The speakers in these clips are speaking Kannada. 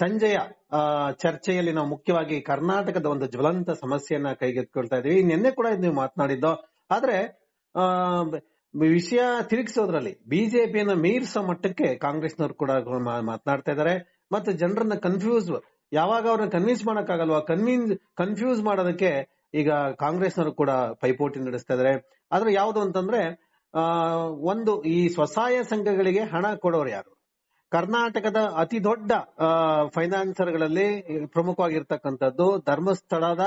ಸಂಜೆಯ ಚರ್ಚೆಯಲ್ಲಿ ನಾವು ಮುಖ್ಯವಾಗಿ ಕರ್ನಾಟಕದ ಒಂದು ಜ್ವಲಂತ ಸಮಸ್ಯೆಯನ್ನ ಕೈಗೆತ್ಕೊಳ್ತಾ ಇದೀವಿ ನಿನ್ನೆ ಕೂಡ ನೀವು ಮಾತನಾಡಿದ್ದು ಆದ್ರೆ ಆ, ವಿಷಯ ತಿರುಗಿಸೋದ್ರಲ್ಲಿ ಬಿಜೆಪಿಯನ್ನ ಮೀರಿಸೋ ಮಟ್ಟಕ್ಕೆ ಕಾಂಗ್ರೆಸ್ನವರು ಕೂಡ ಮಾತನಾಡ್ತಾ ಇದ್ದಾರೆ. ಮತ್ತು ಜನರನ್ನ ಕನ್ಫ್ಯೂಸ್ ಯಾವಾಗ ಅವ್ರನ್ನ ಕನ್ವಿನ್ಸ್ ಮಾಡಕ್ಕಾಗಲ್ವಾ? ಕನ್ವಿನ್ಸ್ ಕನ್ಫ್ಯೂಸ್ ಮಾಡೋದಕ್ಕೆ ಈಗ ಕಾಂಗ್ರೆಸ್ನವರು ಕೂಡ ಪೈಪೋಟಿ ನಡೆಸ್ತಾ ಇದ್ದಾರೆ. ಆದ್ರೆ ಯಾವುದು ಅಂತಂದ್ರೆ ಒಂದು ಈ ಸ್ವಸಹಾಯ ಸಂಘಗಳಿಗೆ ಹಣ ಕೊಡೋರು ಯಾರು? ಕರ್ನಾಟಕದ ಅತಿ ದೊಡ್ಡ ಫೈನಾನ್ಸರ್ಗಳಲ್ಲಿ ಪ್ರಮುಖವಾಗಿರ್ತಕ್ಕಂಥದ್ದು ಧರ್ಮಸ್ಥಳದ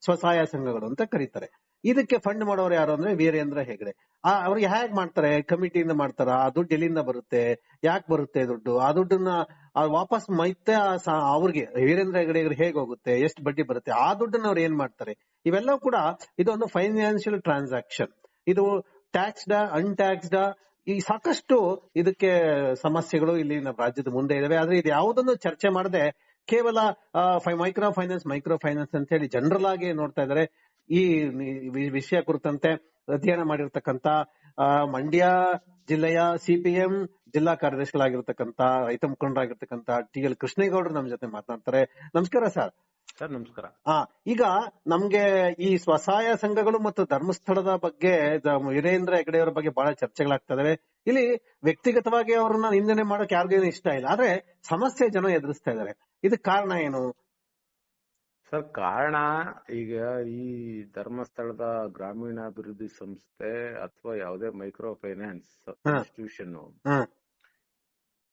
ಸ್ವಸಹಾಯ ಸಂಘಗಳು ಅಂತ ಕರೀತಾರೆ. ಇದಕ್ಕೆ ಫಂಡ್ ಮಾಡೋರು ಯಾರು ಅಂದ್ರೆ ವೀರೇಂದ್ರ ಹೆಗಡೆ. ಆ, ಅವ್ರಿಗೆ ಹೇಗ್ ಮಾಡ್ತಾರೆ? ಕಮಿಟಿಯಿಂದ ಮಾಡ್ತಾರ? ಆ ದುಡ್ಡು ಎಲ್ಲಿಂದ ಬರುತ್ತೆ? ಯಾಕೆ ಬರುತ್ತೆ ದುಡ್ಡು? ಆ ದುಡ್ಡನ್ನ ವಾಪಸ್ ಮೈತೆ ಅವ್ರಿಗೆ, ವೀರೇಂದ್ರ ಹೆಗಡೆ ಹೇಗೆ ಹೋಗುತ್ತೆ? ಎಷ್ಟು ಬಡ್ಡಿ ಬರುತ್ತೆ? ಆ ದುಡ್ಡನ್ನ ಅವ್ರು ಏನ್ ಮಾಡ್ತಾರೆ? ಇವೆಲ್ಲವೂ ಕೂಡ ಇದೊಂದು ಫೈನಾನ್ಷಿಯಲ್ ಟ್ರಾನ್ಸಾಕ್ಷನ್. ಇದು ಟ್ಯಾಕ್ಸ್ಡ, ಅನ್ಟ್ಯಾಕ್ಸ್ಡ ಈ ಸಾಕಷ್ಟು ಇದಕ್ಕೆ ಸಮಸ್ಯೆಗಳು ಇಲ್ಲಿ ನಮ್ಮ ರಾಜ್ಯದ ಮುಂದೆ ಇದಾವೆ. ಆದ್ರೆ ಇದು ಯಾವುದನ್ನು ಚರ್ಚೆ ಮಾಡದೆ ಕೇವಲ ಮೈಕ್ರೋ ಫೈನಾನ್ಸ್ ಮೈಕ್ರೋ ಫೈನಾನ್ಸ್ ಅಂತ ಹೇಳಿ ಜನರಲ್ ಆಗಿ ನೋಡ್ತಾ ಇದಾರೆ. ಈ ವಿಷಯ ಕುರಿತಂತೆ ಅಧ್ಯಯನ ಮಾಡಿರ್ತಕ್ಕಂತ ಮಂಡ್ಯ ಜಿಲ್ಲೆಯ ಸಿಪಿಎಂ ಜಿಲ್ಲಾ ಕಾರ್ಯದರ್ಶಿಗಳಾಗಿರ್ತಕ್ಕಂತ ರೈತ ಮುಖಂಡರಾಗಿರ್ತಕ್ಕಂತ ಟಿ ಎಲ್ ಕೃಷ್ಣೇಗೌಡರು ನಮ್ಮ ಜೊತೆ ಮಾತನಾಡ್ತಾರೆ. ನಮಸ್ಕಾರ ಸರ್. ಸರ್ ನಮಸ್ಕಾರ. ಹಾ ಈಗ ನಮ್ಗೆ ಈ ಸ್ವಸಹಾಯ ಸಂಘಗಳು ಮತ್ತು ಧರ್ಮಸ್ಥಳದ ಬಗ್ಗೆ ವೀರೇಂದ್ರ ಹೆಗಡೆಯವರ ಬಗ್ಗೆ ಬಹಳ ಚರ್ಚೆಗಳಾಗ್ತಾ ಇದಾವೆ. ಇಲ್ಲಿ ವ್ಯಕ್ತಿಗತವಾಗಿ ಅವ್ರನ್ನ ನಿಂದನೆ ಮಾಡೋಕೆ ಯಾರಿಗೇನು ಇಷ್ಟ ಇಲ್ಲ. ಆದ್ರೆ ಸಮಸ್ಯೆ ಜನ ಎದುರಿಸ್ತಾ ಇದಾರೆ. ಇದಕ್ ಕಾರಣ ಏನು? ಸರ್ ಕಾರಣ ಈಗ ಈ ಧರ್ಮಸ್ಥಳದ ಗ್ರಾಮೀಣಾಭಿವೃದ್ಧಿ ಸಂಸ್ಥೆ ಅಥವಾ ಯಾವುದೇ ಮೈಕ್ರೋ ಫೈನಾನ್ಸ್. ಇನ್ಸ್ಟಿಟ್ಯೂಷನ್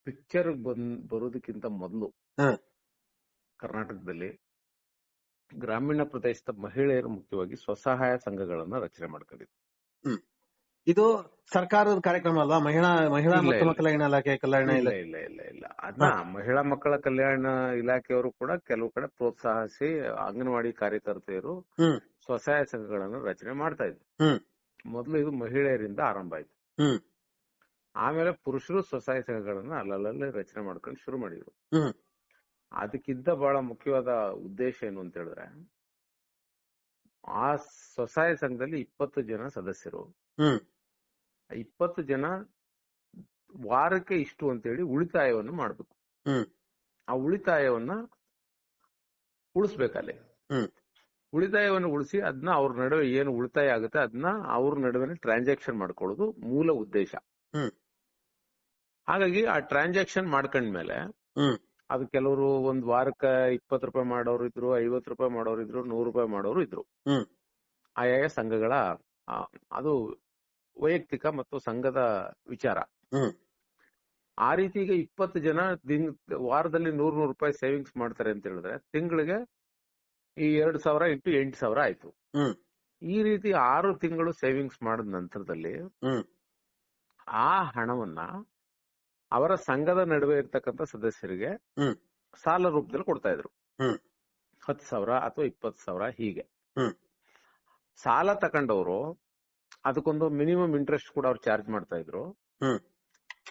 ಪಿಕ್ಚರ್ ಬಂದ್ ಬರೋದಕ್ಕಿಂತ ಮೊದಲು ಕರ್ನಾಟಕದಲ್ಲಿ ಗ್ರಾಮೀಣ ಪ್ರದೇಶದ ಮಹಿಳೆಯರು ಮುಖ್ಯವಾಗಿ ಸ್ವಸಹಾಯ ಸಂಘಗಳನ್ನ ರಚನೆ ಮಾಡ್ಕೊಂಡಿದ್ರು. ಇದು ಸರ್ಕಾರದ ಕಾರ್ಯಕ್ರಮ ಅಲ್ವಾ? ಮಹಿಳಾ ಮಹಿಳಾ ಮತ್ತು. ಮಕ್ಕಳ ಇಲಾಖೆ ಕಲ್ಯಾಣ ಇಲ್ಲ ಇಲ್ಲ ಇಲ್ಲ ಇಲ್ಲ. ಅದನ್ನ ಮಹಿಳಾ ಮಕ್ಕಳ ಕಲ್ಯಾಣ ಇಲಾಖೆಯವರು ಕೂಡ ಕೆಲವು ಕಡೆ ಪ್ರೋತ್ಸಾಹಿಸಿ ಅಂಗನವಾಡಿ ಕಾರ್ಯಕರ್ತೆಯರು ಸ್ವಸಹಾಯ ಸಂಘಗಳನ್ನ ರಚನೆ ಮಾಡ್ತಾ ಇದ್ರು. ಮೊದಲು ಇದು ಮಹಿಳೆಯರಿಂದ ಆರಂಭ ಆಯ್ತು. ಆಮೇಲೆ ಪುರುಷರು ಸ್ವಸಹಾಯ ಸಂಘಗಳನ್ನ ಅಲ್ಲಲ್ಲೇ ರಚನೆ ಮಾಡ್ಕೊಂಡು ಶುರು ಮಾಡಿದ್ರು. ಅದಕ್ಕಿಂತ ಬಹಳ ಮುಖ್ಯವಾದ ಉದ್ದೇಶ ಏನು ಅಂತ ಹೇಳಿದ್ರೆ ಆ ಸ್ವಸಹಾಯ ಸಂಘದಲ್ಲಿ ಇಪ್ಪತ್ತು ಜನ ಸದಸ್ಯರು. ಇಪ್ಪತ್ತು ಜನ ವಾರಕ್ಕೆ ಇಷ್ಟು ಅಂತ ಹೇಳಿ ಉಳಿತಾಯವನ್ನು ಮಾಡ್ಬೇಕು. ಆ ಉಳಿತಾಯವನ್ನ ಉಳಿಸ್ಬೇಕಲ್ಲಿ ಉಳಿತಾಯವನ್ನು ಉಳಿಸಿ ಅದನ್ನ ಅವ್ರ ನಡುವೆ ಏನು ಉಳಿತಾಯ ಆಗುತ್ತೆ ಅದನ್ನ ಅವ್ರ ನಡುವೆ ಟ್ರಾನ್ಸಾಕ್ಷನ್ ಮಾಡ್ಕೊಳ್ಳೋದು ಮೂಲ ಉದ್ದೇಶ. ಹಾಗಾಗಿ ಆ ಟ್ರಾನ್ಸಾಕ್ಷನ್ ಮಾಡ್ಕೊಂಡ್ಮೇಲೆ ಹ್ಮ್. ಅದು ಕೆಲವರು ಒಂದ್ ವಾರಕ್ಕ ಇಪ್ಪತ್ತು ರೂಪಾಯಿ ಮಾಡೋರು ಇದ್ರು ಐವತ್ತು ರೂಪಾಯಿ ಮಾಡೋರು ಇದ್ರು ನೂರು ರೂಪಾಯಿ ಮಾಡೋರು ಇದ್ರು. ಆಯಾಯ ಸಂಘಗಳ ಅದು ವೈಯಕ್ತಿಕ ಮತ್ತು ಸಂಘದ ವಿಚಾರ. ಆ ರೀತಿ ಈಗ ಇಪ್ಪತ್ತು ಜನ ದಿನ ವಾರದಲ್ಲಿ ನೂರ್ ನೂರು ರೂಪಾಯಿ ಸೇವಿಂಗ್ಸ್ ಮಾಡ್ತಾರೆ ಅಂತ ಹೇಳಿದ್ರೆ ತಿಂಗಳಿಗೆ ಈ ಎರಡ್ ಸಾವಿರ ಇಂಟು ಎಂಟು ಸಾವಿರ ಆಯ್ತು. ಈ ರೀತಿ ಆರು ತಿಂಗಳು ಸೇವಿಂಗ್ಸ್ ಮಾಡಿದ ನಂತರದಲ್ಲಿ ಆ ಹಣವನ್ನ ಅವರ ಸಂಘದ ನಡುವೆ ಇರ್ತಕ್ಕಂಥ ಸದಸ್ಯರಿಗೆ ಸಾಲ ರೂಪದಲ್ಲಿ ಕೊಡ್ತಾ ಇದ್ರು. ಹತ್ತು ಸಾವಿರ ಅಥವಾ ಇಪ್ಪತ್ತು ಸಾವಿರ ಹೀಗೆ. ಸಾಲ ತಕೊಂಡವರು ಅದಕ್ಕೊಂದು ಮಿನಿಮಮ್ ಇಂಟ್ರೆಸ್ಟ್ ಕೂಡ ಅವ್ರು ಚಾರ್ಜ್ ಮಾಡ್ತಾ ಇದ್ರು.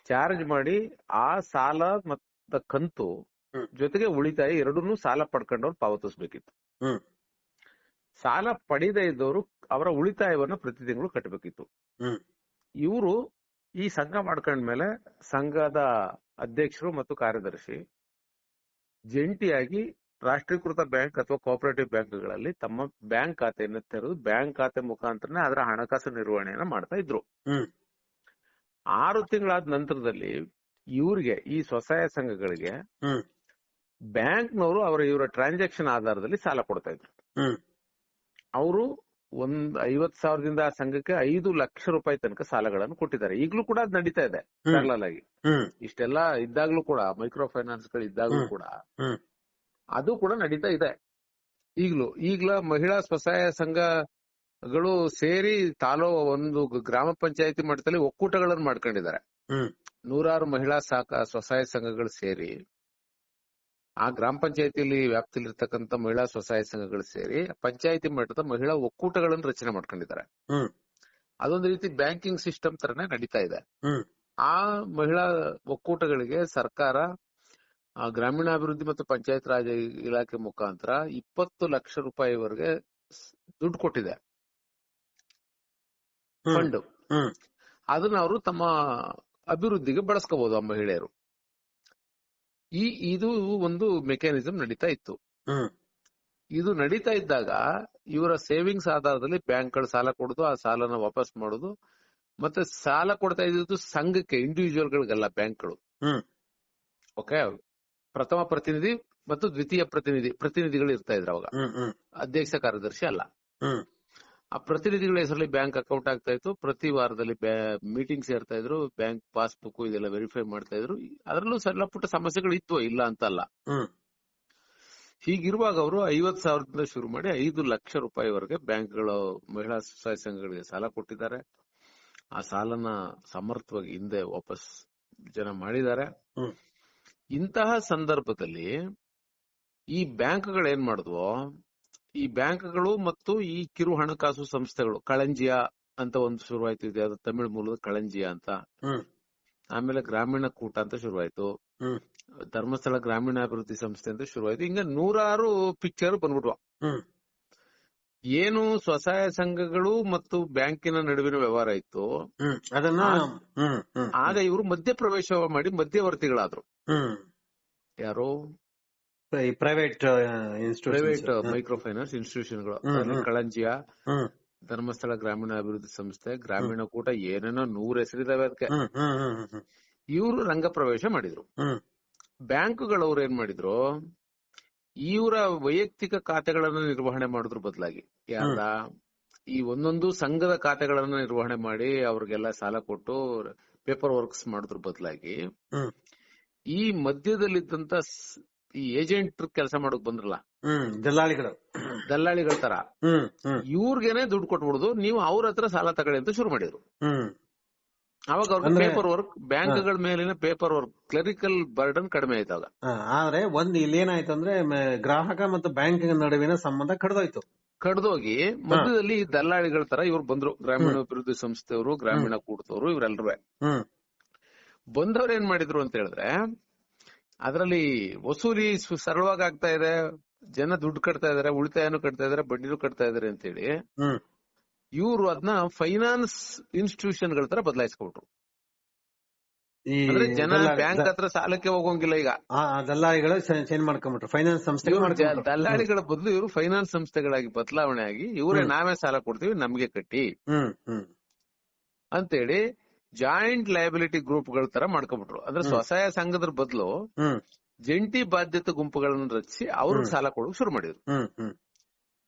ಚಾರ್ಜ್ ಮಾಡಿ ಆ ಸಾಲ ಮತ್ತ ಕಂತು ಜೊತೆಗೆ ಉಳಿತಾಯ ಎರಡನ್ನೂ ಸಾಲ ಪಡ್ಕೊಂಡವ್ರು ಪಾವತಿಸ್ಬೇಕಿತ್ತು. ಸಾಲ ಪಡೆಯದೇ ಇದ್ದವರು ಅವರ ಉಳಿತಾಯವನ್ನ ಪ್ರತಿ ತಿಂಗಳು ಕಟ್ಟಬೇಕಿತ್ತು ಇವರು ಈ ಸಂಘ ಮಾಡ್ಕೊಂಡ್ಮೇಲೆ ಸಂಘದ ಅಧ್ಯಕ್ಷರು ಮತ್ತು ಕಾರ್ಯದರ್ಶಿ ಜಂಟಿಯಾಗಿ ರಾಷ್ಟ್ರೀಕೃತ ಬ್ಯಾಂಕ್ ಅಥವಾ ಕೋಆಪರೇಟಿವ್ ಬ್ಯಾಂಕ್ಗಳಲ್ಲಿ ತಮ್ಮ ಬ್ಯಾಂಕ್ ಖಾತೆಯನ್ನು ತೆರೆದು ಬ್ಯಾಂಕ್ ಖಾತೆ ಮುಖಾಂತರನೇ ಅದರ ಹಣಕಾಸು ನಿರ್ವಹಣೆಯನ್ನ ಮಾಡ್ತಾ ಇದ್ರು. ಆರು ತಿಂಗಳಾದ ನಂತರದಲ್ಲಿ ಇವ್ರಿಗೆ ಈ ಸ್ವಸಹಾಯ ಸಂಘಗಳಿಗೆ ಬ್ಯಾಂಕ್ನವರು ಅವರ ಇವರ ಟ್ರಾನ್ಸಾಕ್ಷನ್ ಆಧಾರದಲ್ಲಿ ಸಾಲ ಕೊಡ್ತಾ ಇದ್ರು. ಅವರು ಒಂದ್ ಐವತ್ ಸಾವಿರದಿಂದ ಆ ಸಂಘಕ್ಕೆ ಐದು ಲಕ್ಷ ರೂಪಾಯಿ ತನಕ ಸಾಲಗಳನ್ನು ಕೊಟ್ಟಿದ್ದಾರೆ. ಈಗಲೂ ಕೂಡ ಅದು ನಡೀತಾ ಇದೆ. ಪ್ಯಾರಲಲ್ ಆಗಿ ಇಷ್ಟೆಲ್ಲ ಇದ್ದಾಗ್ಲೂ ಕೂಡ ಮೈಕ್ರೋ ಫೈನಾನ್ಸ್ಗಳು ಇದ್ದಾಗ್ಲೂ ಕೂಡ ಅದು ಕೂಡ ನಡೀತಾ ಇದೆ. ಈಗ್ಲೂ ಈಗ್ಲ ಮಹಿಳಾ ಸ್ವಸಹಾಯ ಸಂಘಗಳು ಸೇರಿ ತಾಲೂ ಒಂದು ಗ್ರಾಮ ಪಂಚಾಯತಿ ಮಟ್ಟದಲ್ಲಿ ಒಕ್ಕೂಟಗಳನ್ನು ಮಾಡ್ಕೊಂಡಿದ್ದಾರೆ. ನೂರಾರು ಮಹಿಳಾ ಸಾಕ ಸ್ವಸಹಾಯ ಸಂಘಗಳು ಸೇರಿ. ಆ ಗ್ರಾಮ ಪಂಚಾಯತಿಯಲ್ಲಿ ವ್ಯಾಪ್ತಿಯಲ್ಲಿರ್ತಕ್ಕಂಥ ಮಹಿಳಾ ಸ್ವಸಹಾಯ ಸಂಘಗಳು ಸೇರಿ ಪಂಚಾಯತಿ ಮಟ್ಟದ ಮಹಿಳಾ ಒಕ್ಕೂಟಗಳನ್ನ ರಚನೆ ಮಾಡ್ಕೊಂಡಿದ್ದಾರೆ. ಅದೊಂದು ರೀತಿ ಬ್ಯಾಂಕಿಂಗ್ ಸಿಸ್ಟಮ್ ತರನೇ ನಡೀತಾ ಇದೆ. ಆ ಮಹಿಳಾ ಒಕ್ಕೂಟಗಳಿಗೆ ಸರ್ಕಾರ ಆ, ಗ್ರಾಮೀಣಾಭಿವೃದ್ಧಿ ಮತ್ತು ಪಂಚಾಯತ್ ರಾಜ್ ಇಲಾಖೆ ಮುಖಾಂತರ ಇಪ್ಪತ್ತು ಲಕ್ಷ ರೂಪಾಯಿವರೆಗೆ ದುಡ್ಡು ಕೊಟ್ಟಿದೆ. ಫಂಡ್. ಹ್ಮ್. ಅದನ್ನ ಅವರು ತಮ್ಮ ಅಭಿವೃದ್ಧಿಗೆ ಬಳಸ್ಕೋಬಹುದು ಆ ಮಹಿಳೆಯರು. ಈ ಇದು ಒಂದು ಮೆಕ್ಯಾನಿಸಂ ನಡೀತಾ ಇತ್ತು. ಇದು ನಡೀತಾ ಇದ್ದಾಗ ಇವರ ಸೇವಿಂಗ್ಸ್ ಆಧಾರದಲ್ಲಿ ಬ್ಯಾಂಕ್ಗಳು ಸಾಲ ಕೊಡೋದು ಆ ಸಾಲನ ವಾಪಸ್ ಮಾಡೋದು. ಮತ್ತೆ ಸಾಲ ಕೊಡ್ತಾ ಇದ್ದು ಸಂಘಕ್ಕೆ ಇಂಡಿವಿಜುವಲ್ ಗಳಿಗೆಲ್ಲ ಬ್ಯಾಂಕ್ಗಳು ಓಕೆ? ಪ್ರಥಮ ಪ್ರತಿನಿಧಿ ಮತ್ತು ದ್ವಿತೀಯ ಪ್ರತಿನಿಧಿ ಪ್ರತಿನಿಧಿಗಳು ಇರ್ತಾ ಇದ್ರು ಅವಾಗ. ಅಧ್ಯಕ್ಷ ಕಾರ್ಯದರ್ಶಿ ಅಲ್ಲ. ಆ ಪ್ರತಿನಿಧಿಗಳ ಹೆಸರಲ್ಲಿ ಬ್ಯಾಂಕ್ ಅಕೌಂಟ್ ಆಗ್ತಾ ಇತ್ತು. ಪ್ರತಿ ವಾರದಲ್ಲಿ ಮೀಟಿಂಗ್ ಸೇರ್ತಾ ಇದ್ರು. ಬ್ಯಾಂಕ್ ಪಾಸ್ಬುಕ್ ಇದೆಲ್ಲ ವೆರಿಫೈ ಮಾಡ್ತಾ ಇದ್ರು. ಅದರಲ್ಲೂ ಸಣ್ಣ ಪುಟ್ಟ ಸಮಸ್ಯೆಗಳು ಇತ್ತು ಇಲ್ಲ ಅಂತಲ್ಲ. ಹೀಗಿರುವಾಗ ಅವರು ಐವತ್ ಸಾವಿರದಿಂದ ಶುರು ಮಾಡಿ ಐದು ಲಕ್ಷ ರೂಪಾಯಿವರೆಗೆ ಬ್ಯಾಂಕ್ಗಳು ಮಹಿಳಾ ಸ್ವಸಹಾಯ ಸಂಘಗಳಿಗೆ ಸಾಲ ಕೊಟ್ಟಿದ್ದಾರೆ. ಆ ಸಾಲನ ಸಮರ್ಥವಾಗಿ ಹಿಂದೆ ವಾಪಸ್ ಜನ ಮಾಡಿದ್ದಾರೆ. ಇಂತಹ ಸಂದರ್ಭದಲ್ಲಿ ಈ ಬ್ಯಾಂಕ್ಗಳು ಏನ್ ಮಾಡಿದ್ವು ಈ ಬ್ಯಾಂಕ್ಗಳು ಮತ್ತು ಈ ಕಿರು ಹಣಕಾಸು ಸಂಸ್ಥೆಗಳು ಕಳಂಜಿಯ ಅಂತ ಒಂದು ಶುರುವಾಯ್ತು ಇದೆ ಅದು ತಮಿಳು ಮೂಲದ ಕಳಂಜಿಯ ಅಂತ. ಆಮೇಲೆ ಗ್ರಾಮೀಣ ಕೂಟ ಅಂತ ಶುರುವಾಯ್ತು. ಧರ್ಮಸ್ಥಳ ಗ್ರಾಮೀಣಾಭಿವೃದ್ಧಿ ಸಂಸ್ಥೆ ಅಂತ ಶುರುವಾಯ್ತು. ಹಿಂಗ ನೂರಾರು ಪಿಕ್ಚರ್ ಬಂದ್ಬಿಟ್ವ. ಏನು ಸ್ವಸಹಾಯ ಸಂಘಗಳು ಮತ್ತು ಬ್ಯಾಂಕಿನ ನಡುವಿನ ವ್ಯವಹಾರ ಇತ್ತು. ಅದನ್ನ ಆಗ ಇವರು ಮಧ್ಯಪ್ರವೇಶ ಮಾಡಿ ಮಧ್ಯವರ್ತಿಗಳಾದ್ರು. ಯಾರೋ? ಈ private private institution micro finance ಇನ್ಸ್ಟಿಟ್ಯೂಷನ್ಗಳು ಗಳು. ಕಳಂಜಿಯ ಧರ್ಮಸ್ಥಳ ಗ್ರಾಮೀಣ ಅಭಿವೃದ್ಧಿ ಸಂಸ್ಥೆ ಗ್ರಾಮೀಣ ಕೂಟ ಏನೇನೋ ನೂರ್ ಹೆಸರಿದಾವೆ ಅದಕ್ಕೆ ಇವರು ರಂಗ ಪ್ರವೇಶ ಮಾಡಿದ್ರು. ಬ್ಯಾಂಕ್ಗಳವ್ರು ಏನ್ ಮಾಡಿದ್ರು? ಇವರ ವೈಯಕ್ತಿಕ ಖಾತೆಗಳನ್ನ ನಿರ್ವಹಣೆ ಮಾಡಿದ್ರು ಬದಲಾಗಿ. ಯಾರ ಈ ಒಂದೊಂದು ಸಂಘದ ಖಾತೆಗಳನ್ನ ನಿರ್ವಹಣೆ ಮಾಡಿ ಅವ್ರಿಗೆಲ್ಲ ಸಾಲ ಕೊಟ್ಟು ಪೇಪರ್ ವರ್ಕ್ಸ್ ಮಾಡಿದ್ರು ಬದಲಾಗಿ. ಈ ಮಧ್ಯದಲ್ಲಿದ್ದಂತ ಈ ಏಜೆಂಟ್ ಕೆಲಸ ಮಾಡೋಕ್ ಬಂದ್ರಲ್ಲ ದಲ್ಲಾಳಿಗಳು. ದಲ್ಲಾಳಿಗಳ ತರ ಇವ್ರಿಗೇನೆ ದುಡ್ಡು ಕೊಟ್ಬಿಡುದು ನೀವು ಅವ್ರ ಹತ್ರ ಸಾಲ ತಗೊಳ್ಳಿ ಅಂತ ಶುರು ಮಾಡಿದ್ರು. ಅವಾಗ ಅವ್ರ ಪೇಪರ್ ವರ್ಕ್ ಬ್ಯಾಂಕ್ಗಳ ಮೇಲಿನ ಪೇಪರ್ ವರ್ಕ್ ಕ್ಲರಿಕಲ್ ಬರ್ಡನ್ ಕಡಿಮೆ ಆಯ್ತಾಗ ಆದ್ರೆ ಒಂದ್ ಇಲ್ಲಿ ಏನಾಯ್ತು ಅಂದ್ರೆ ಗ್ರಾಹಕ ಮತ್ತು ಬ್ಯಾಂಕ್ ನಡುವಿನ ಸಂಬಂಧ ಕಡ್ದೋಯ್ತು. ಕಡ್ದೋಗಿ ಮಧ್ಯದಲ್ಲಿ ಈ ದಲ್ಲಾಳಿಗಳ ತರ ಇವ್ರು ಬಂದ್ರು. ಗ್ರಾಮೀಣ ಅಭಿವೃದ್ಧಿ ಸಂಸ್ಥೆಯವರು ಗ್ರಾಮೀಣ ಕೂಟದವರು ಇವರೆಲ್ಲರೂ ಬಂದವ್ರು ಏನ್ ಮಾಡಿದ್ರು ಅಂತ ಹೇಳಿದ್ರೆ ಅದರಲ್ಲಿ ವಸೂಲಿ ಸರಳವಾಗಿ ಆಗ್ತಾ ಇದೆ. ಜನ ದುಡ್ಡು ಕಟ್ತಾ ಇದಾರೆ ಉಳಿತಾಯನು ಕಟ್ತಾ ಇದಾರೆ ಬಡ್ಡಿನು ಕಟ್ತಾ ಇದಾರೆ ಅಂತ ಹೇಳಿ ಇವರು ಅದನ್ನ ಫೈನಾನ್ಸ್ ಇನ್ಸ್ಟಿಟ್ಯೂಷನ್ಗಳ ತರ ಬದಲಾಯಿಸ್ಕೊಟ್ರು. ಜನ ಬ್ಯಾಂಕ್ ಹತ್ರ ಸಾಲಕ್ಕೆ ಹೋಗೋಂಗಿಲ್ಲ ಈಗ. ದಲ್ಲಾಳಿಗಳು ಚೇಂಜ್ ಮಾಡ್ಕೊಂಡ್ಬಿಟ್ರು ಫೈನಾನ್ಸ್ ಸಂಸ್ಥೆ ದಲ್ಲಾಳಿಗಳ ಬದಲು ಇವರು ಫೈನಾನ್ಸ್ ಸಂಸ್ಥೆಗಳಾಗಿ ಬದಲಾವಣೆ ಆಗಿ ಇವರೇ ನಾವೇ ಸಾಲ ಕೊಡ್ತೀವಿ ನಮ್ಗೆ ಕಟ್ಟಿ. ಅಂತೇಳಿ ಜಾಯಿಂಟ್ ಲಯಬಿಲಿಟಿ ಗ್ರೂಪ್ಗಳ ತರ ಮಾಡ್ಕೊಬಿಟ್ರು. ಅಂದ್ರೆ ಸ್ವಸಹಾಯ ಸಂಘದ ಬದಲು ಜಂಟಿ ಬಾಧ್ಯತೆ ಗುಂಪುಗಳನ್ನ ರಚಿಸಿ ಅವ್ರಿಗೆ. ಸಾಲ ಕೊಡೋಕೆ ಶುರು ಮಾಡಿದ್ರು.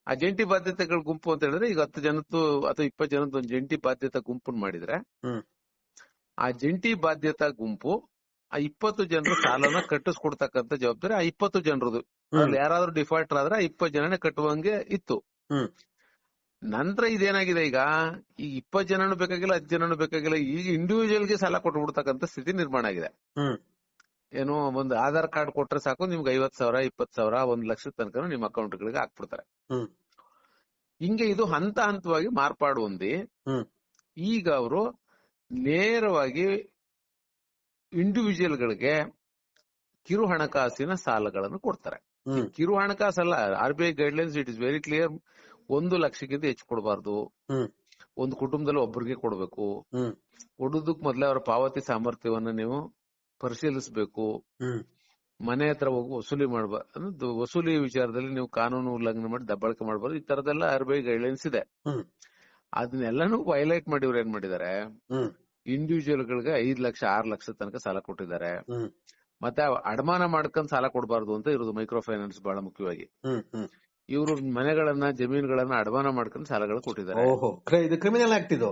ಆ ಜಂಟಿ ಬಾಧ್ಯತೆಗಳ ಗುಂಪು ಅಂತ ಹೇಳಿದ್ರೆ ಈಗ ಹತ್ತು ಜನದ್ದು ಅಥವಾ ಇಪ್ಪತ್ತು ಜನದ್ದು ಒಂದು ಜಂಟಿ ಬಾಧ್ಯತಾ ಗುಂಪನ್ನು ಮಾಡಿದ್ರೆ. ಆ ಜಂಟಿ ಬಾಧ್ಯತಾ ಗುಂಪು ಆ ಇಪ್ಪತ್ತು ಜನರ ಸಾಲನ ಕಟ್ಟಿಸ್ಕೊಡ್ತಕ್ಕಂತ ಜವಾಬ್ದಾರಿ ಆ ಇಪ್ಪತ್ತು ಜನರದು. ಯಾರಾದ್ರೂ ಡಿಫಾಲ್ಟರ್ ಆದ್ರೆ ಆ ಇಪ್ಪತ್ತು ಜನನೇ ಕಟ್ಟುವಂಗೆ ಇತ್ತು. ನಂತರ ಇದೇನಾಗಿದೆ ಈಗ? ಈ ಇಪ್ಪತ್ ಜನನು ಬೇಕಾಗಿಲ್ಲ ಹತ್ತು ಜನನು ಬೇಕಾಗಿಲ್ಲ ಈಗ ಇಂಡಿವಿಜುವಲ್ಗೆ ಸಾಲ ಕೊಟ್ಬಿಡ್ತಕ್ಕಂತ ಸ್ಥಿತಿ ನಿರ್ಮಾಣ ಆಗಿದೆ. ಏನು ಒಂದು ಆಧಾರ್ ಕಾರ್ಡ್ ಕೊಟ್ರೆ ಸಾಕು ನಿಮ್ಗೆ ಐವತ್ ಸಾವಿರ ಇಪ್ಪತ್ ಸಾವಿರ ಒಂದ್ ಲಕ್ಷದ ತನಕ ನಿಮ್ಮ ಅಕೌಂಟ್ ಗಳಿಗೆ ಹಾಕ್ಬಿಡ್ತಾರೆ. ಹಿಂಗೆ ಇದು ಹಂತ ಹಂತವಾಗಿ ಮಾರ್ಪಾಡು ಹೊಂದಿ ಈಗ ಅವರು ನೇರವಾಗಿ ಇಂಡಿವಿಜುವಲ್ ಗಳಿಗೆ ಕಿರು ಹಣಕಾಸಿನ ಸಾಲಗಳನ್ನು ಕೊಡ್ತಾರೆ. ಕಿರು ಹಣಕಾಸಲ್ಲ R B I guidelines it is very clear ಒಂದು ಲಕ್ಷಕ್ಕಿಂತ ಹೆಚ್ಚು ಕೊಡಬಾರ್ದು. ಒಂದು ಕುಟುಂಬದಲ್ಲಿ ಒಬ್ಬರಿಗೆ ಕೊಡಬೇಕು. ಹ್ಮ್. ಕೊಡೋದಕ್ ಮೊದಲೇ ಅವರ ಪಾವತಿ ಸಾಮರ್ಥ್ಯವನ್ನ ನೀವು ಪರಿಶೀಲಿಸಬೇಕು. ಮನೆ ಹತ್ರ ಹೋಗಿ ವಸೂಲಿ ಮಾಡಬಾರ್ದು ವಸೂಲಿ ವಿಚಾರದಲ್ಲಿ ನೀವು ಕಾನೂನು ಉಲ್ಲಂಘನೆ ಮಾಡಿ ದಬ್ಬಾಳಿಕೆ ಮಾಡಬಾರ್ದು ಈ ತರದೆಲ್ಲ ಆರ್ ಬಿ ಐ ಗೈಡ್ಲೈನ್ಸ್ ಇದೆ. ಅದನ್ನೆಲ್ಲಾನು ವೈಲೈಟ್ ಮಾಡಿ ಇವ್ರು ಏನ್ ಮಾಡಿದ್ದಾರೆ ಹ್ಮ್. ಇಂಡಿವಿಜುವಲ್ ಗಳಿಗೆ ಐದ್ ಲಕ್ಷ ಆರ್ ಲಕ್ಷ ತನಕ ಸಾಲ ಕೊಟ್ಟಿದ್ದಾರೆ. ಮತ್ತೆ ಅಡಮಾನ ಮಾಡ್ಕೊಂಡ್ ಸಾಲ ಕೊಡಬಾರ್ದು ಅಂತ ಇರೋದು ಮೈಕ್ರೋ ಫೈನಾನ್ಸ್ ಬಹಳ ಮುಖ್ಯವಾಗಿ ಇವರು ಮನೆಗಳನ್ನ ಜಮೀನುಗಳನ್ನ ಅಡಮಾನ ಮಾಡ್ಕೊಂಡು ಸಾಲಗಳು ಕೊಟ್ಟಿದ್ದಾರೆ. ಇದು ಕ್ರಿಮಿನಲ್ ಆಕ್ಟ್ ಇದು.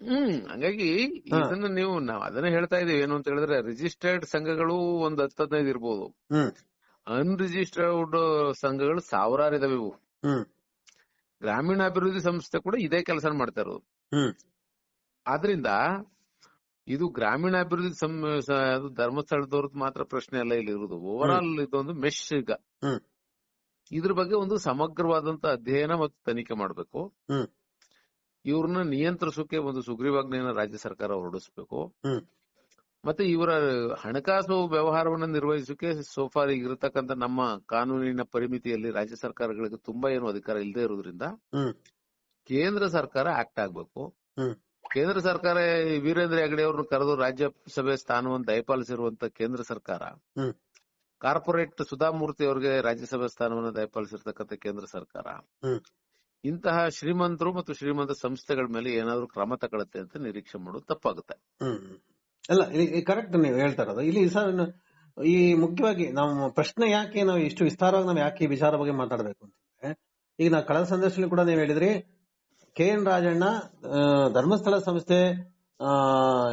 ಹ್ಮ್ ಹಂಗಾಗಿ ಇದನ್ನ ನೀವು ನಾವ್ ಅದನ್ನ ಹೇಳ್ತಾ ಇದೀವಿ. ಏನು ಅಂತ ಹೇಳಿದ್ರೆ ರಿಜಿಸ್ಟರ್ಡ್ ಸಂಘಗಳು ಒಂದ್ ಹತ್ತು ಹದಿನೈದು ಇರ್ಬೋದು. ಅನ್ರಿಜಿಸ್ಟರ್ಡ್ ಸಂಘಗಳು ಸಾವಿರಾರು ಇದಾವೆ ಇವು. ಗ್ರಾಮೀಣಾಭಿವೃದ್ಧಿ ಸಂಸ್ಥೆ ಕೂಡ ಇದೇ ಕೆಲಸ ಮಾಡ್ತಾ ಇರೋದು. ಆದ್ರಿಂದ ಇದು ಗ್ರಾಮೀಣಾಭಿವೃದ್ಧಿ ಧರ್ಮಸ್ಥಳದವ್ರದ್ದು ಮಾತ್ರ ಪ್ರಶ್ನೆ ಅಲ್ಲ ಇಲ್ಲಿ ಇರೋದು ಓವರ್ ಆಲ್ ಇದೊಂದು ಮೆಶ್ ಈಗ. ಇದ್ರ ಬಗ್ಗೆ ಒಂದು ಸಮಗ್ರವಾದಂತ ಅಧ್ಯಯನ ಮತ್ತು ತನಿಖೆ ಮಾಡಬೇಕು. ಇವ್ರನ್ನ ನಿಯಂತ್ರಿಸೋಕೆ ಒಂದು ಸುಗ್ರೀವಾಜ್ಞೆಯನ್ನ ರಾಜ್ಯ ಸರ್ಕಾರ ಹೊರಡಿಸಬೇಕು. ಮತ್ತೆ ಇವರ ಹಣಕಾಸು ವ್ಯವಹಾರವನ್ನ ನಿರ್ವಹಿಸೋಕೆ ಸೋಫಾರ್ ಇರತಕ್ಕಂತ ನಮ್ಮ ಕಾನೂನಿನ ಪರಿಮಿತಿಯಲ್ಲಿ ರಾಜ್ಯ ಸರ್ಕಾರಗಳಿಗೆ ತುಂಬಾ ಏನು ಅಧಿಕಾರ ಇಲ್ಲದೆ ಇರೋದ್ರಿಂದ. ಕೇಂದ್ರ ಸರ್ಕಾರ ಆಕ್ಟ್ ಆಗ್ಬೇಕು. ಕೇಂದ್ರ ಸರ್ಕಾರ ವೀರೇಂದ್ರ ಹೆಗಡೆ ಅವ್ರನ್ನ ಕರೆದು ರಾಜ್ಯಸಭೆ ಸ್ಥಾನವನ್ನು ದಯಪಾಲಿಸಿರುವಂತ ಕೇಂದ್ರ ಸರ್ಕಾರ. ಕಾರ್ಪೊರೇಟ್ ಸುಧಾಮೂರ್ತಿ ಅವರಿಗೆ ರಾಜ್ಯಸಭೆ ಸ್ಥಾನವನ್ನು ದಯಪಾಲಿಸಿರ್ತಕ್ಕಂಥ ಕೇಂದ್ರ ಸರ್ಕಾರ. ಹ್ಮ್. ಇಂತಹ ಶ್ರೀಮಂತರು ಮತ್ತು ಶ್ರೀಮಂತ ಸಂಸ್ಥೆಗಳ ಮೇಲೆ ಏನಾದ್ರೂ ಕ್ರಮ ತಗೊಳುತ್ತೆ ಅಂತ ನಿರೀಕ್ಷೆ ಮಾಡೋದು ತಪ್ಪಾಗುತ್ತೆ. ಅಲ್ಲ ಕರೆಕ್ಟ್ ನೀವು ಹೇಳ್ತಾ ಇರೋದು. ಇಲ್ಲಿ ಸರ್ ಈ ಮುಖ್ಯವಾಗಿ ನಾವು ಪ್ರಶ್ನೆ ಯಾಕೆ ನಾವು ಇಷ್ಟು ವಿಸ್ತಾರವಾಗಿ ನಾವು ಯಾಕೆ ಈ ವಿಚಾರ ಬಗ್ಗೆ ಮಾತಾಡಬೇಕು ಅಂತಂದ್ರೆ ಈಗ ನಾವು ಕಳೆದ ಸಂದರ್ಶನ ಕೂಡ ನೀವು ಹೇಳಿದ್ರಿ ಕೆ ಎನ್ ರಾಜಣ್ಣ ಆ, ಧರ್ಮಸ್ಥಳ ಸಂಸ್ಥೆ ಆ,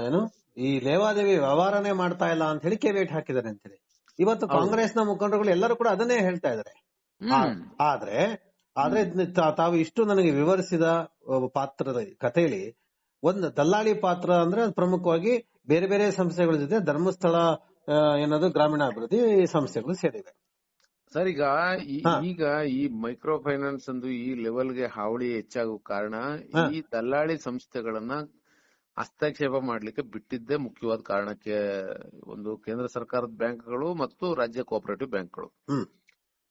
ಏನು ಈ ಲೇವಾದೇವಿ ವ್ಯವಹಾರನೇ ಮಾಡ್ತಾ ಇಲ್ಲ ಅಂತ ಹೇಳಿ ಕೇವೇಟ್ ಹಾಕಿದ್ದಾರೆ ಅಂತೇಳಿ ಇವತ್ತು ಕಾಂಗ್ರೆಸ್ನ ಮುಖಂಡರುಗಳು ಎಲ್ಲರೂ ಕೂಡ ಅದನ್ನೇ ಹೇಳ್ತಾ ಇದಾರೆ ಆದ್ರೆ ಆದ್ರೆ ತಾವು ಇಷ್ಟು ನನಗೆ ವಿವರಿಸಿದ ಪಾತ್ರದ ಕಥೆಯಲ್ಲಿ ಒಂದು ದಲ್ಲಾಳಿ ಪಾತ್ರ ಅಂದ್ರೆ ಅದು ಪ್ರಮುಖವಾಗಿ ಬೇರೆ ಬೇರೆ ಸಂಸ್ಥೆಗಳ ಜೊತೆ ಧರ್ಮಸ್ಥಳ ಏನದು ಗ್ರಾಮೀಣಾಭಿವೃದ್ಧಿ ಸಂಸ್ಥೆಗಳು ಸೇರಿವೆ. ಸರ್ ಈಗ ಈಗ ಈ ಮೈಕ್ರೋ ಫೈನಾನ್ಸ್ ಅಂದು ಈ ಲೆವೆಲ್ಗೆ ಹಾವಳಿ ಹೆಚ್ಚಾಗುವ ಕಾರಣ ಈ ದಲ್ಲಾಳಿ ಸಂಸ್ಥೆಗಳನ್ನ ಹಸ್ತಕ್ಷೇಪ ಮಾಡ್ಲಿಕ್ಕೆ ಬಿಟ್ಟಿದ್ದೇ ಮುಖ್ಯವಾದ ಕಾರಣಕ್ಕೆ ಒಂದು ಕೇಂದ್ರ ಸರ್ಕಾರದ ಬ್ಯಾಂಕ್ಗಳು ಮತ್ತು ರಾಜ್ಯ ಕೋಆಪರೇಟಿವ್ ಬ್ಯಾಂಕ್ಗಳು.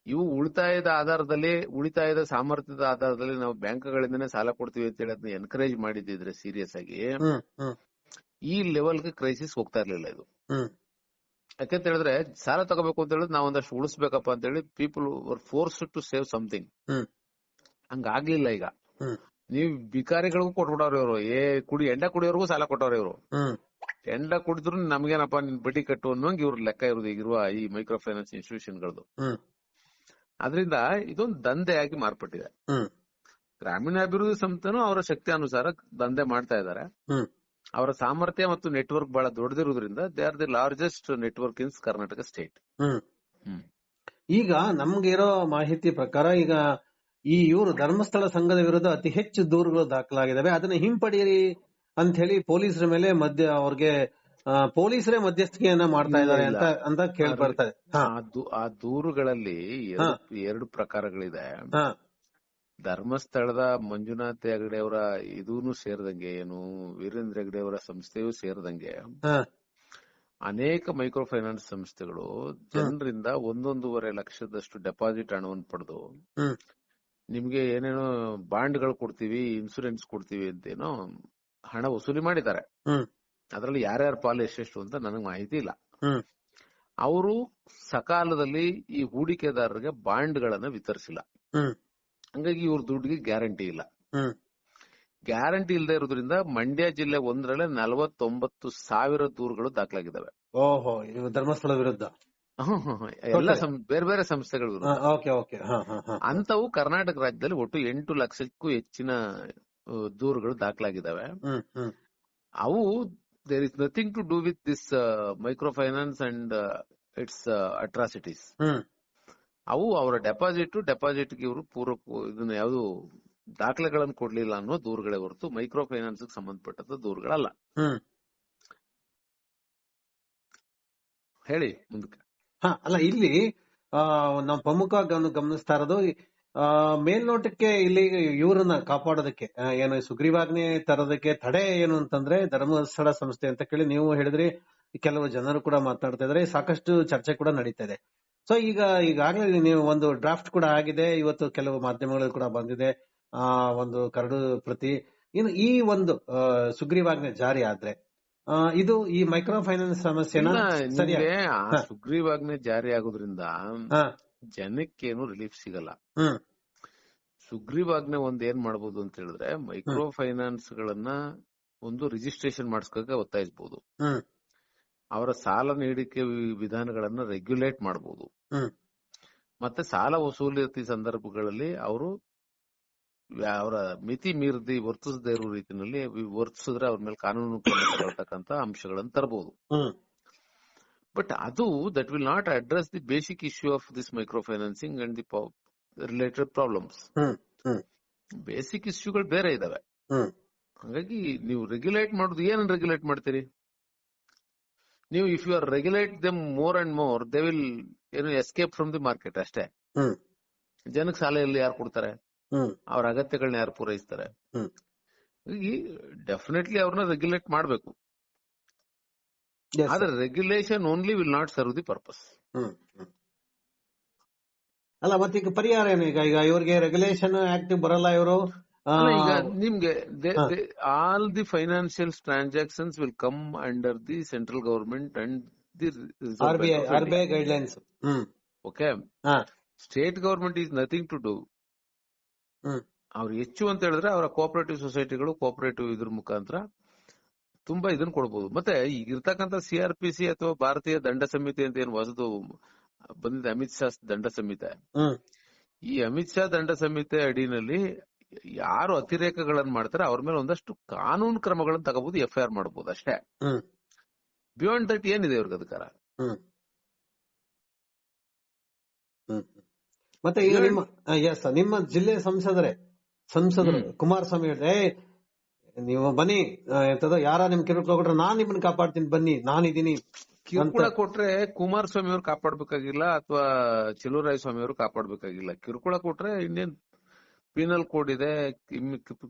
ಇವು ಉಳಿತಾಯದ ಆಧಾರದಲ್ಲಿ ಉಳಿತಾಯದ ಸಾಮರ್ಥ್ಯದ ಆಧಾರದಲ್ಲಿ ನಾವು ಬ್ಯಾಂಕ್ಗಳಿಂದನೇ ಸಾಲ ಕೊಡ್ತೀವಿ ಅಂತ ಹೇಳಿ ಅದನ್ನ ಎನ್ಕರೇಜ್ ಮಾಡಿದ್ರೆ ಸೀರಿಯಸ್ ಆಗಿ. ಈ ಲೆವೆಲ್ಗೆ ಕ್ರೈಸಿಸ್ ಹೋಗ್ತಾ ಇರ್ಲಿಲ್ಲ ಇದು. ಯಾಕೆಂತ ಹೇಳಿದ್ರೆ ಸಾಲ ತಗೋಬೇಕು ಅಂತ ಹೇಳಿದ್ರೆ ನಾವು ಒಂದಷ್ಟು ಉಳಿಸ್ಬೇಕಪ್ಪ ಅಂತ ಹೇಳಿ people force to save something. ಹಂಗಾಗ್ಲಿಲ್ಲ ಈಗ. ನೀವು ಬಿಕಾರಿಗಳಿಗೂ ಕೊಟ್ಬಿಟ್ಟವ್ರ ಇವರು. ಏ ಕುಡಿ ಎಂಡ ಕುಡಿಯೋರ್ಗು ಸಾಲ ಕೊಟ್ಟವ್ರ ಇವರು. ಎಂಡ ಕುಡಿದ್ರು ನಮ್ಗೇನಪ್ಪ ನಿನ್ ಬಡ್ಡಿ ಕಟ್ಟು ಅನ್ನೋಂಗ್ ಇವ್ರ ಲೆಕ್ಕ ಇರೋದು ಈಗಿರುವ ಈ ಮೈಕ್ರೋ ಫೈನಾನ್ಸ್ ಇನ್ಸ್ಟಿಟ್ಯೂಷನ್ ಗಳದು ಅದರಿಂದ ಇದೊಂದು ದಂಧೆಯಾಗಿ ಮಾರ್ಪಟ್ಟಿದೆ. ಗ್ರಾಮೀಣ ಅಭಿವೃದ್ಧಿ ಸಂಸ್ಥೆನೂ ಅವರ ಶಕ್ತಿ ಅನುಸಾರ ದಂಧೆ ಮಾಡ್ತಾ ಇದ್ದಾರೆ. ಅವರ ಸಾಮರ್ಥ್ಯ ಮತ್ತು ನೆಟ್ವರ್ಕ್ ಬಹಳ ದೊಡ್ಡದಿರುವುದರಿಂದ they are the largest network in Karnataka state. ಈಗ ನಮ್ಗೆ ಇರೋ ಮಾಹಿತಿ ಪ್ರಕಾರ ಈಗ ಈ ಇವರು ಧರ್ಮಸ್ಥಳ ಸಂಘದ ವಿರುದ್ಧ ಅತಿ ಹೆಚ್ಚು ದೂರುಗಳು ದಾಖಲಾಗಿದ್ದಾವೆ. ಅದನ್ನ ಹಿಂಪಡೆಯಿರಿ ಅಂತ ಹೇಳಿ ಪೊಲೀಸರ ಮೇಲೆ ಮಧ್ಯ ಅವ್ರಿಗೆ ಪೊಲೀಸರೇ ಮಧ್ಯಸ್ಥಿಕೆಯನ್ನ ಮಾಡ್ತಾ ಇದ್ದಾರೆ ಅಂತ ಅಂತ ಕೇಳಿ ಬರ್ತಾರೆ ಆ ದೂರುಗಳಲ್ಲಿ ಎರಡು ಪ್ರಕಾರಗಳಿದೆ. ಧರ್ಮಸ್ಥಳದ ಮಂಜುನಾಥ್ ಹೆಗಡೆ ಅವರ ಇದೂನು ಸೇರಿದಂಗೆ ಏನು ವೀರೇಂದ್ರ ಹೆಗಡೆ ಅವರ ಸಂಸ್ಥೆಯೂ ಸೇರಿದಂಗೆ ಅನೇಕ ಮೈಕ್ರೋ ಫೈನಾನ್ಸ್ ಸಂಸ್ಥೆಗಳು ಜನರಿಂದ ಒಂದೊಂದೂವರೆ ಲಕ್ಷದಷ್ಟು ಡೆಪಾಸಿಟ್ ಹಣವನ್ನು ಪಡೆದು. ನಿಮ್ಗೆ ಏನೇನೋ ಬಾಂಡ್ಗಳು ಕೊಡ್ತೀವಿ ಇನ್ಸೂರೆನ್ಸ್ ಕೊಡ್ತೀವಿ ಅಂತೇನೋ ಹಣ ವಸೂಲಿ ಮಾಡಿದ್ದಾರೆ. ಅದರಲ್ಲಿ ಯಾರ್ಯಾರ ಪಾಲು ಎಷ್ಟೆಷ್ಟು ಅಂತ ನನಗೆ ಮಾಹಿತಿ ಇಲ್ಲ. ಅವರು ಸಕಾಲದಲ್ಲಿ ಈ ಹೂಡಿಕೆದಾರರಿಗೆ ಬಾಂಡ್ಗಳನ್ನ ವಿತರಿಸಿಲ್ಲ ಹ್ಮ್. ಹಂಗಾಗಿ ಇವ್ರ ದುಡ್ಡಿಗೆ ಗ್ಯಾರಂಟಿ ಇಲ್ಲ ಗ್ಯಾರಂಟಿ ಇಲ್ಲದೆ ಇರೋದ್ರಿಂದ ಮಂಡ್ಯ ಜಿಲ್ಲೆ ಒಂದರಲ್ಲೇ ನಲವತ್ತೊಂಬತ್ತು ಸಾವಿರ ದೂರುಗಳು ದಾಖಲಾಗಿದ್ದಾವೆ ಓಹೋ ಧರ್ಮಸ್ಥಳ ವಿರುದ್ಧ. ಎಲ್ಲ ಬೇರೆ ಬೇರೆ ಸಂಸ್ಥೆಗಳು ಅಂತವು ಕರ್ನಾಟಕ ರಾಜ್ಯದಲ್ಲಿ ಒಟ್ಟು ಎಂಟು ಲಕ್ಷಕ್ಕೂ ಹೆಚ್ಚಿನ ದೂರುಗಳು ದಾಖಲಾಗಿದ್ದಾವೆ. ಅವು there is nothing to do with this microfinance and its atrocities ಅವು ಅವರ ಡೆಪಾಸಿಟ್ ಡೆಪಾಸಿಟ್ ಇವರು ಪೂರ್ವ ಇದನ್ನ ಯಾವುದು ದಾಖಲೆಗಳನ್ನು ಕೊಡ್ಲಿಲ್ಲ ಅನ್ನೋ ದೂರುಗಳೇ ಹೊರತು ಮೈಕ್ರೋ ಫೈನಾನ್ಸ್ ಸಂಬಂಧಪಟ್ಟಂತ ದೂರುಗಳಲ್ಲ. ಹೇಳಿ ಮುಂದಕ್ಕೆ. ಹಾ, ಅಲ್ಲ, ಇಲ್ಲಿ ನಾವು ಪ್ರಮುಖವಾಗಿ ಗಮನ- ಗಮನಿಸ್ತಾ ಇರೋದು ಮೇಲ್ನೋಟಕ್ಕೆ ಇಲ್ಲಿ ಇವರನ್ನ ಕಾಪಾಡೋದಕ್ಕೆ ಏನು ಸುಗ್ರೀವಾಜ್ಞೆ ತರೋದಕ್ಕೆ ತಡೆ ಏನು ಅಂತಂದ್ರೆ ಧರ್ಮಸ್ಥಳ ಸಂಸ್ಥೆ ಅಂತ ಕೇಳಿ ನೀವು ಹೇಳಿದ್ರಿ, ಕೆಲವು ಜನರು ಕೂಡ ಮಾತಾಡ್ತಾ ಇದಾರೆ, ಸಾಕಷ್ಟು ಚರ್ಚೆ ಕೂಡ ನಡೀತಾ ಇದೆ. ಸೊ ಈಗ, ಈಗಾಗಲೇ ನೀವು ಒಂದು ಡ್ರಾಫ್ಟ್ ಕೂಡ ಆಗಿದೆ, ಇವತ್ತು ಕೆಲವು ಮಾಧ್ಯಮಗಳು ಕೂಡ ಬಂದಿದೆ, ಆ, ಒಂದು ಕರಡು ಪ್ರತಿ, ಇನ್ನು ಈ ಒಂದು ಸುಗ್ರೀವಾಜ್ಞೆ ಜಾರಿ ಆದ್ರೆ ಇದು ಈ ಮೈಕ್ರೋ ಫೈನಾನ್ಸ್ ಹಾ. ಸುಗ್ರೀವಾಜ್ಞೆ ಜಾರಿ ಆಗೋದ್ರಿಂದ ಜನಕ್ಕೇನು ರಿಲೀಫ್ ಸಿಗಲ್ಲ. ಸುಗ್ರೀವಾಜ್ಞೆ ಒಂದ್ ಏನ್ ಮಾಡಬಹುದು ಅಂತ ಹೇಳಿದ್ರೆ ಮೈಕ್ರೋ ಫೈನಾನ್ಸ್ ಗಳನ್ನ ಒಂದು ರಿಜಿಸ್ಟ್ರೇಷನ್ ಮಾಡಿಸ್ಕೋಕೆ ಒತ್ತಾಯಿಸಬಹುದು ಅವರ ಸಾಲ ನೀಡಿಕೆ ವಿಧಾನಗಳನ್ನ ರೆಗ್ಯುಲೇಟ್ ಮಾಡಬಹುದು ಮತ್ತೆ ಸಾಲ ವಸೂಲಿತಿ ಸಂದರ್ಭಗಳಲ್ಲಿ ಅವರು ಅವರ ಮಿತಿ ಮೀರಿದಿ ವರ್ತಿಸದೇ ಇರೋ ರೀತಿಯಲ್ಲಿ ವರ್ತಿಸಿದ್ರೆ ಅವ್ರ ಮೇಲೆ ಕಾನೂನು ಕ್ರಮ ತಗೊಳ್ತಕ್ಕಂತ ಅಂಶಗಳನ್ನು ತರಬಹುದು ಬಟ್ ಅದು that will not address the basic issue of this microfinancing and the related problems basic ಇಶ್ಯೂಗಳು ಬೇರೆ ಇದಾವೆ. ಹಾಗಾಗಿ ನೀವು ರೆಗ್ಯುಲೇಟ್ ಮಾಡೋದು ಏನನ್ನ ರೆಗ್ಯುಲೇಟ್ ಮಾಡ್ತೀರಿ? ನೀವು if you are regulate them more and more they will ಏನು ಎಸ್ಕೇಪ್ ಫ್ರಮ್ ದಿ ಮಾರ್ಕೆಟ್ ಅಷ್ಟೇ. ಜನಕ್ಕೆ ಸಾಲ ಎಲ್ಲಿ ಯಾರು ಕೊಡ್ತಾರೆ? ಅವ್ರ ಅಗತ್ಯಗಳನ್ನ ಯಾರು ಪೂರೈಸ್ತಾರೆ? ಈ ಡೆಫಿನೆಟ್ಲಿ ಅವ್ರನ್ನ ರೆಗ್ಯುಲೇಟ್ ಮಾಡಬೇಕು. ಆದ್ರೆ regulation only will not serve the purpose. ಅಲ್ಲ ಮತ್ತೆ ಈಗ ಪರಿಹಾರ ಏನು? ಈಗ ಈಗ ಇವ್ರಿಗೆ ರೆಗ್ಯುಲೇಷನ್ ಆಕ್ಟ್ ಬರಲ್ಲ ಇವರು. ಈಗ ನಿಮ್ಗೆ. All the financial transactions will come under the central government and the R B I guidelines okay state government is nothing to do ಅವ್ರು ಹೆಚ್ಚು ಅಂತ ಹೇಳಿದ್ರೆ ಅವರ ಕೋಆಪರೇಟಿವ್ ಸೊಸೈಟಿಗಳು ಕೋಆಪರೇಟಿವ್ ಇದ್ರ ಮುಖಾಂತರ ತುಂಬಾ ಇದನ್ನ ಕೊಡ್ಬೋದು. ಮತ್ತೆ ಈಗ ಇರ್ತಕ್ಕಂಥ ಸಿ ಅಥವಾ ಭಾರತೀಯ ದಂಡ ಸಂಹಿತೆ ಅಂತ ಏನು ಹೊಸದು ಬಂದಿದೆ ಅಮಿತ್ ಶಾ ದಂಡ ಸಂಹಿತೆ. ಈ ಅಮಿತ್ ಶಾ ದಂಡ ಸಂಹಿತೆ ಅಡಿನಲ್ಲಿ ಯಾರು ಅತಿರೇಕಗಳನ್ನ ಮಾಡ್ತಾರೆ ಅವ್ರ ಮೇಲೆ ಒಂದಷ್ಟು ಕಾನೂನು ಕ್ರಮಗಳನ್ನ ತಗೋಬಹುದು ಎಫ್ ಐ ಆರ್ ಮಾಡಬಹುದು ಅಷ್ಟೇ. ಬಿಯಾಂಡ್ ದಟ್ ಏನಿದೆ ಇವ್ರಿಗೆ ಅಧಿಕಾರ? ಮತ್ತೆ ಈಗ ನಿಮ್ಮ ಎಸ್ ನಿಮ್ಮ ಜಿಲ್ಲೆ ಸಂಸದರೇ ಸಂಸದರು ಕುಮಾರ್ ಕುಮಾರಸ್ವಾಮಿ ಹೇಳಿದ್ರೆ "ಏ, ನೀವು ಬನ್ನಿ ಎಂತದ ಯಾರ ನಿಮ್ ಕಿರುಕುಳ ಕೊಟ್ರೆ ನಾನ್ ನಿಮ್ಮನ್ನ ಕಾಪಾಡ್ತೀನಿ ಬನ್ನಿ ನಾನಿದ್ದೀನಿ. ಕಿರುಕುಳ ಕೊಟ್ರೆ ಕುಮಾರಸ್ವಾಮಿ ಅವರು ಕಾಪಾಡ್ಬೇಕಾಗಿಲ್ಲ ಅಥವಾ ಚಿಲುರಾಯ ಸ್ವಾಮಿ ಅವರು ಕಾಪಾಡ್ಬೇಕಾಗಿಲ್ಲ. ಕಿರುಕುಳ ಕೊಟ್ರೆ ಇನ್ನೇನ್ ಪೀನಲ್ ಕೋಡ್ ಇದೆ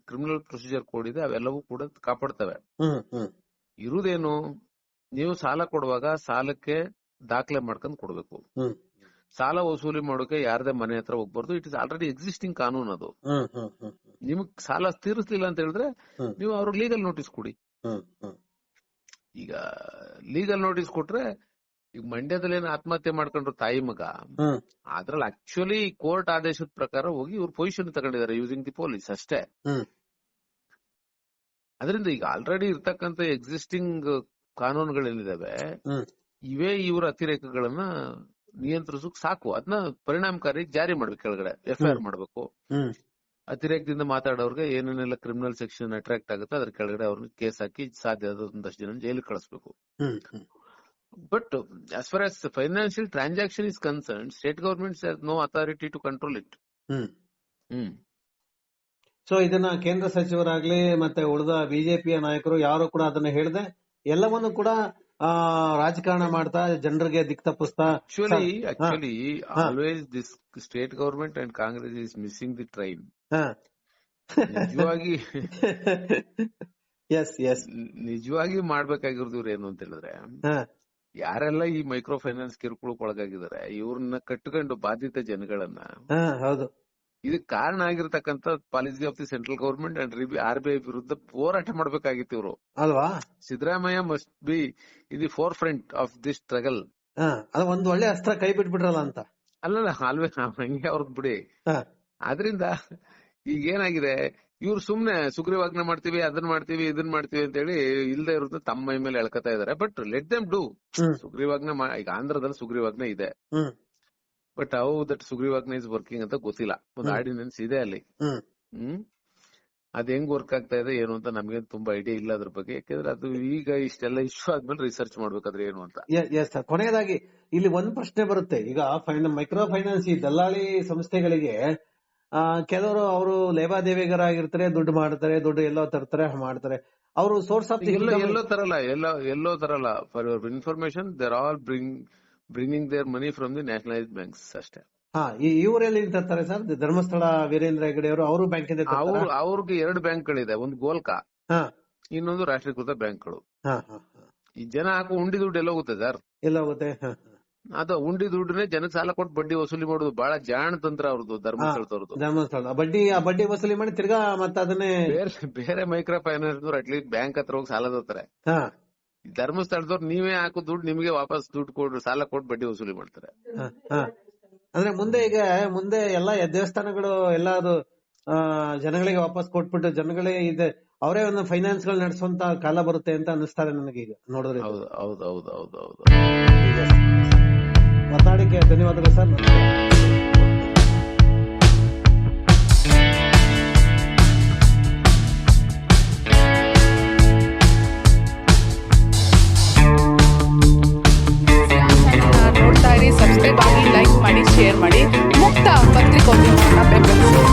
ಕ್ರಿಮಿನಲ್ ಪ್ರೊಸೀಜರ್ ಕೋಡ್ ಇದೆ ಅವೆಲ್ಲವೂ ಕೂಡ ಕಾಪಾಡ್ತವೆ. ಇರುವುದೇನು ನೀವು ಸಾಲ ಕೊಡುವಾಗ ಸಾಲಕ್ಕೆ ದಾಖಲೆ ಮಾಡ್ಕೊಂಡ್ ಕೊಡ್ಬೇಕು. ಸಾಲ ವಸೂಲಿ ಮಾಡೋಕೆ ಯಾರದೇ ಮನೆ ಹತ್ರ ಹೋಗ್ಬಾರ್ದು. ಇಟ್ ಇಸ್ ಆಲ್ರೆಡಿ ಎಕ್ಸಿಸ್ಟಿಂಗ್ ಕಾನೂನು ಅದು. ನಿಮಗ್ ಸಾಲ ತೀರಿಸ್ಲಿಲ್ಲ ಅಂತ ಹೇಳಿದ್ರೆ ನೀವು ಅವ್ರಿಗೆ ಲೀಗಲ್ ನೋಟಿಸ್ ಕೊಡಿ. ಈಗ ಲೀಗಲ್ ನೋಟಿಸ್ ಕೊಟ್ರೆ ಈಗ ಮಂಡ್ಯದಲ್ಲಿ ಏನು ಆತ್ಮಹತ್ಯೆ ಮಾಡ್ಕೊಂಡ್ರು ತಾಯಿ ಮಗ ಅದ್ರಲ್ಲಿ ಆಕ್ಚುಲಿ ಕೋರ್ಟ್ ಆದೇಶದ ಪ್ರಕಾರ ಹೋಗಿ ಇವ್ರು ಪೊಸಿಷನ್ ತಗೊಂಡಿದ್ದಾರೆ ಯೂಸಿಂಗ್ ದಿ ಪೊಲೀಸ್ ಅಷ್ಟೇ. ಅದರಿಂದ ಈಗ ಆಲ್ರೆಡಿ ಇರ್ತಕ್ಕಂತ ಎಕ್ಸಿಸ್ಟಿಂಗ್ ಕಾನೂನುಗಳೇನಿದಾವೆ ಇವೇ ಇವರ ಅತಿರೇಕಗಳನ್ನ ನಿಯಂತ್ರಿಸೋಕ್ ಸಾಕು. ಅದನ್ನ ಪರಿಣಾಮಕಾರಿ ಜಾರಿ ಮಾಡ್ಬೇಕು ಕೆಳಗಡೆ. ಎಫ್ ಐ ಆರ್ ಮಾಡ್ಬೇಕು ಅತಿರೇಕದಿಂದ ಮಾತಾಡೋರ್ಗೆ ಏನೇನೆಲ್ಲ ಕ್ರಿಮಿನಲ್ ಸೆಕ್ಷನ್ ಅಟ್ರಾಕ್ಟ್ ಆಗುತ್ತೆ ಅದ್ರ ಕೆಳಗಡೆ ಅವ್ರನ್ನ ಕೇಸ್ ಹಾಕಿ ಸಾಧ್ಯ ಒಂದಷ್ಟು ಜನ ಜೈಲಿಗೆ ಕಳಿಸ್ಬೇಕು. But as far as financial transaction is concern state government no authority to control it hmm. So ಇದನ್ನ ಕೇಂದ್ರ ಸಚಿವರಾಗ್ಲಿ ಮತ್ತೆ ಉಳಿದ ಬಿಜೆಪಿಯ ನಾಯಕರು ಯಾರು ಕೂಡ ಅದನ್ನ ಹೇಳದೆ ಎಲ್ಲವನ್ನು ಕೂಡ ರಾಜಕಾರಣ ಮಾಡ್ತಾ ಜನರಿಗೆ ದಿಕ್ ತಪ್ಪಿಸ್ತಾ. Actually always this state government and Congress is missing the train. ನಿಜವಾಗಿ ಎಸ್ ಎಸ್ ನಿಜವಾಗಿ ಮಾಡ್ಬೇಕಾಗಿರೋದು ಏನು ಅಂತ ಹೇಳಿದ್ರೆ ಯಾರೆಲ್ಲ ಈ ಮೈಕ್ರೋ ಫೈನಾನ್ಸ್ ಕಿರುಕುಳಕ್ಕೆ ಒಳಗಾಗಿದ್ದಾರೆ ಇವ್ರನ್ನ ಕಟ್ಕೊಂಡು ಬಾಧಿತ ಜನಗಳನ್ನ ಹೌದು. ಇದಕ್ಕೆ ಕಾರಣ ಆಗಿರ್ತಕ್ಕಂತ policy of the central government and R B I ವಿರುದ್ಧ ಹೋರಾಟ ಮಾಡ್ಬೇಕಾಗಿತ್ತು ಇವರು. ಅಲ್ವಾ? Siddaramaiah must be in the forefront of the struggle ಅದು ಒಂದ್ ಒಳ್ಳೆ ಅಸ್ತ್ರ ಕೈ ಬಿಟ್ಬಿಟ್ರಲ್ಲ ಅಂತ. ಅಲ್ಲಲ್ಲ ಅಲ್ವೇ ಹಂಗೆ ಅವ್ರದ್ ಬಿಡಿ. ಅದರಿಂದ ಆದ್ರಿಂದ ಈಗ ಏನಾಗಿದೆ ಇವ್ರು ಸುಮ್ನೆ ಸುಗ್ರೀವಾಜ್ಞೆ ಮಾಡ್ತೀವಿ ಅದನ್ನ ಮಾಡ್ತೀವಿ ಇದನ್ನ ಮಾಡ್ತೀವಿ ಅಂತ ಹೇಳಿ ಇಲ್ದೇ ಇರೋದು ತಮ್ಮ ಮೈ ಮೇಲೆ ಎಳ್ಕತಾ ಇದಾರೆ. But let them do. ಸುಗ್ರೀವಾಜ್ಞೆ ಈಗ ಆಂಧ್ರದಲ್ಲಿ ಸುಗ್ರೀವಾಜ್ಞೆ ಇದೆ. ಬಟ್ ಹೌ ದಟ್ ಸುಗ್ರೀವಾಜ್ಞೆ ಇಸ್ ವರ್ಕಿಂಗ್ ಅಂತ ಗೊತ್ತಿಲ್ಲ. ಒಂದು. ಆರ್ಡಿನೆನ್ಸ್ ಇದೆ ಅಲ್ಲಿ. ಹ್ಮ್. ಅದ್ ಹೆಂಗ್ ವರ್ಕ್ ಆಗ್ತಾ ಇದೆ ಏನು ಅಂತ ನಮ್ಗೆ ತುಂಬಾ ಐಡಿಯಾ ಇಲ್ಲ ಅದ್ರ ಬಗ್ಗೆ. ಯಾಕಂದ್ರೆ ಅದು ಈಗ ಇಷ್ಟೆಲ್ಲ ಇಶ್ಯೂ ಆದ್ಮೇಲೆ ರಿಸರ್ಚ್ ಮಾಡ್ಬೇಕಾದ್ರೆ ಏನು ಅಂತ. ಎಸ್ ಕೊನೆಯದಾಗಿ ಇಲ್ಲಿ ಒಂದ್ ಪ್ರಶ್ನೆ ಬರುತ್ತೆ. ಈಗ ಮೈಕ್ರೋ ಫೈನಾನ್ಸ್ ಈ ದಲ್ಲಾಳಿ ಸಂಸ್ಥೆಗಳಿಗೆ ಆ, ಕೆಲವರು ಅವರು ಲೇವಾದೇವಿಗರಾಗಿರ್ತಾರೆ ದುಡ್ಡು ಮಾಡ್ತಾರೆ ದುಡ್ಡು ಎಲ್ಲೋ ತರ್ತಾರೆ ಮಾಡ್ತಾರೆ. ಅವರು ಸೋರ್ಸ್ ಆಫ್ ಎಲ್ಲೋ ಎಲ್ಲೋ ತರಲ್ಲ ಎಲ್ಲೋ ಎಲ್ಲೋ ತರಲ್ಲ. For your information there all bring bringing there money from the nationalise banks ಅಷ್ಟೇ. ಹಾ ಇವರೆಲ್ಲಿ ತರ್ತಾರೆ ಸರ್? ಧರ್ಮಸ್ಥಳ ವೀರೇಂದ್ರ ಹೆಗಡೆ ಅವರು ಅವರು ಬ್ಯಾಂಕಿಂದ ಅವ್ರು ತರ್ತಾರಾ? ಅವ್ರಿಗೆ ಎರಡು ಬ್ಯಾಂಕ್ ಗಳಿದೆ ಒಂದು ಗೋಲ್ಕಾ ಇನ್ನೊಂದು ರಾಷ್ಟ್ರೀಕೃತ ಬ್ಯಾಂಕ್ಗಳು. ಈ ಜನ ಹಾಕೋ ಉಂಡಿ ದುಡ್ಡು ಎಲ್ಲ ಹೋಗುತ್ತೆ ಸರ್. ಎಲ್ಲ ಹೋಗುತ್ತೆ. ಅದು ಉಂಡಿ ದುಡ್ಡನ್ನೇ ಜನಕ್ಕೆ ಸಾಲ ಕೊಟ್ಟು ಬಡ್ಡಿ ವಸೂಲಿ ಮಾಡೋದು ಬಹಳ ಜಾಣ ತಂತ್ರ ಅವ್ರದ್ದು ಧರ್ಮಸ್ಥಳದವ್ರದ್ದು. ಧರ್ಮಸ್ಥಳ. ಬಡ್ಡಿ ಆ ಬಡ್ಡಿ ವಸೂಲಿ ಮಾಡಿ ತಿರ್ಗಾ ಮತ್ತೆ ಅದನ್ನೇ ಬೇರೆ ಬೇರೆ ಮೈಕ್ರೋ ಫೈನಾನ್ಸ್ ಅಟ್ಲೀಸ್ಟ್ ಬ್ಯಾಂಕ್ ಹತ್ರ ಹೋಗಿ ಸಾಲ ತರ್ತಾರೆ. ಧರ್ಮಸ್ಥಳದವ್ರು ನೀವೇ ಹಾಕೋ ದುಡ್ಡು ನಿಮಗೆ ವಾಪಸ್ ದುಡ್ಡು ಕೊಡ್ರಿ ಸಾಲ ಕೊಟ್ಟು ಬಡ್ಡಿ ವಸೂಲಿ ಮಾಡ್ತಾರೆ. ಅಂದ್ರೆ ಮುಂದೆ ಈಗ ಮುಂದೆ ಎಲ್ಲಾ ದೇವಸ್ಥಾನಗಳು ಎಲ್ಲ ಅದು ಜನಗಳಿಗೆ ವಾಪಸ್ ಕೊಟ್ಬಿಟ್ಟು ಜನಗಳೇ ಇದೆ ಅವರೇ ಒಂದು ಫೈನಾನ್ಸ್ಗಳು ನಡೆಸುವಂತ ಕಾಲ ಬರುತ್ತೆ ಅಂತ ಅನಿಸ್ತಾರೆ ನನಗೆ ಈಗ ನೋಡಿದ್ರೆ. ಹೌದು ಹೌದು ಹೌದು ಹೌದು ಹೌದು. ಮಾತಾಡಿಕೆ ಧನ್ಯವಾದಗಳು ಸರ್. ಶೇರ್ ಮಾಡಿ ಮುಕ್ತ ಪತ್ರಿಕೋದ್ಯಮವನ್ನು ಬೆಂಬಲಿಸಿ.